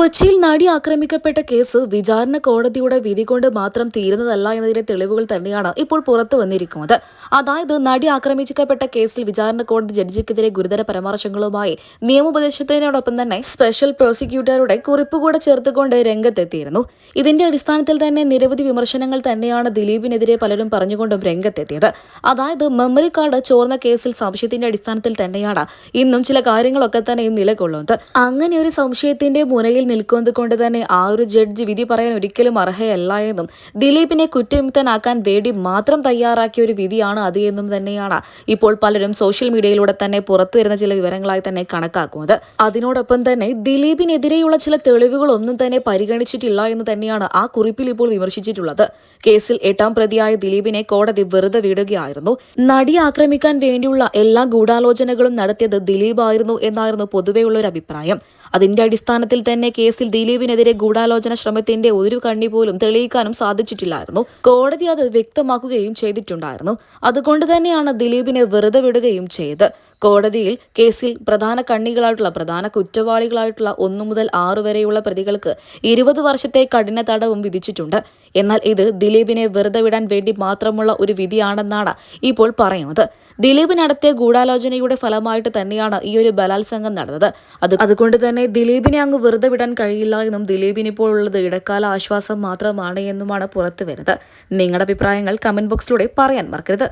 കൊച്ചിയിൽ നടി ആക്രമിക്കപ്പെട്ട കേസ് വിചാരണ കോടതിയുടെ വിധി കൊണ്ട് മാത്രം തീരുന്നതല്ല എന്നതിന്റെ തെളിവുകൾ തന്നെയാണ് ഇപ്പോൾ പുറത്തു വന്നിരിക്കുന്നത്. അതായത് നടി ആക്രമിക്കപ്പെട്ട കേസിൽ വിചാരണ കോടതി ജഡ്ജിക്കെതിരെ ഗുരുതര പരാമർശങ്ങളുമായി നിയമോപദേശത്തിനോടൊപ്പം തന്നെ സ്പെഷ്യൽ പ്രോസിക്യൂട്ടറുടെ കുറിപ്പ് കൂടെ ചേർത്തുകൊണ്ട് രംഗത്തെത്തിയിരുന്നു. ഇതിന്റെ അടിസ്ഥാനത്തിൽ തന്നെ നിരവധി വിമർശനങ്ങൾ തന്നെയാണ് ദിലീപിനെതിരെ പലരും പറഞ്ഞുകൊണ്ടും രംഗത്തെത്തിയത്. അതായത് മെമ്മറി കാർഡ് ചോർന്ന കേസിൽ സംശയത്തിന്റെ അടിസ്ഥാനത്തിൽ തന്നെയാണ് ഇന്നും ചില കാര്യങ്ങളൊക്കെ തന്നെ നിലകൊള്ളുന്നത്. അങ്ങനെ ഒരു സംശയത്തിന്റെ മുനയിൽ നിൽക്കുന്നത് കൊണ്ട് തന്നെ ആ ഒരു ജഡ്ജി വിധി പറയാൻ ഒരിക്കലും അർഹയല്ല എന്നും ദിലീപിനെ കുറ്റവിമുക്തനാക്കാൻ വേണ്ടി മാത്രം തയ്യാറാക്കിയ ഒരു വിധിയാണ് അത് എന്നും തന്നെയാണ് ഇപ്പോൾ പലരും സോഷ്യൽ മീഡിയയിലൂടെ തന്നെ പുറത്തു വരുന്ന ചില വിവരങ്ങളായി തന്നെ കണക്കാക്കുന്നത്. അതിനോടൊപ്പം തന്നെ ദിലീപിനെതിരെയുള്ള ചില തെളിവുകളൊന്നും തന്നെ പരിഗണിച്ചിട്ടില്ല എന്ന് തന്നെയാണ് ആ കുറിപ്പിൽ ഇപ്പോൾ വിമർശിച്ചിട്ടുള്ളത്. കേസിൽ എട്ടാം പ്രതിയായ ദിലീപിനെ കോടതി വെറുതെ വിടുകയായിരുന്നു. നടി ആക്രമിക്കാൻ വേണ്ടിയുള്ള എല്ലാ ഗൂഢാലോചനകളും നടത്തിയത് ദിലീപായിരുന്നു എന്നായിരുന്നു പൊതുവെയുള്ള ഒരു അഭിപ്രായം അതിന്റെ അടിസ്ഥാനത്തിൽ തന്നെ കേസിൽ ദിലീപിനെതിരെ ഗൂഢാലോചന ശ്രമത്തിന്റെ ഒരു കണ്ണി പോലും തെളിയിക്കാനും സാധിച്ചിട്ടില്ലായിരുന്നു. കോടതി അത് വ്യക്തമാക്കുകയും ചെയ്തിട്ടുണ്ടായിരുന്നു. അതുകൊണ്ട് തന്നെയാണ് ദിലീപിനെ വെറുതെ വിടുകയും ചെയ്ത്. കോടതിയിൽ കേസിൽ പ്രധാന കണ്ണികളായിട്ടുള്ള പ്രധാന കുറ്റവാളികളായിട്ടുള്ള ഒന്നു മുതൽ ആറു വരെയുള്ള പ്രതികൾക്ക് ഇരുപത് വർഷത്തെ കഠിന തടവും വിധിച്ചിട്ടുണ്ട്. എന്നാൽ ഇത് ദിലീപിനെ വെറുതെ വിടാൻ വേണ്ടി മാത്രമുള്ള ഒരു വിധിയാണെന്നാണ് ഇപ്പോൾ പറയുന്നത്. ദിലീപ് നടത്തിയ ഗൂഢാലോചനയുടെ ഫലമായിട്ട് തന്നെയാണ് ഈ ഒരു ബലാത്സംഗം നടന്നത്. അത് അതുകൊണ്ട് തന്നെ ദിലീപിനെ അങ്ങ് വെറുതെ വിടാൻ കഴിയില്ല എന്നും ദിലീപിന് ഇപ്പോൾ ഉള്ളത് ഇടക്കാല ആശ്വാസം മാത്രമാണ് എന്നുമാണ് പുറത്തു വരുന്നത്. നിങ്ങളുടെ അഭിപ്രായങ്ങൾ കമന്റ് ബോക്സിലൂടെ പറയാൻ മറക്കരുത്.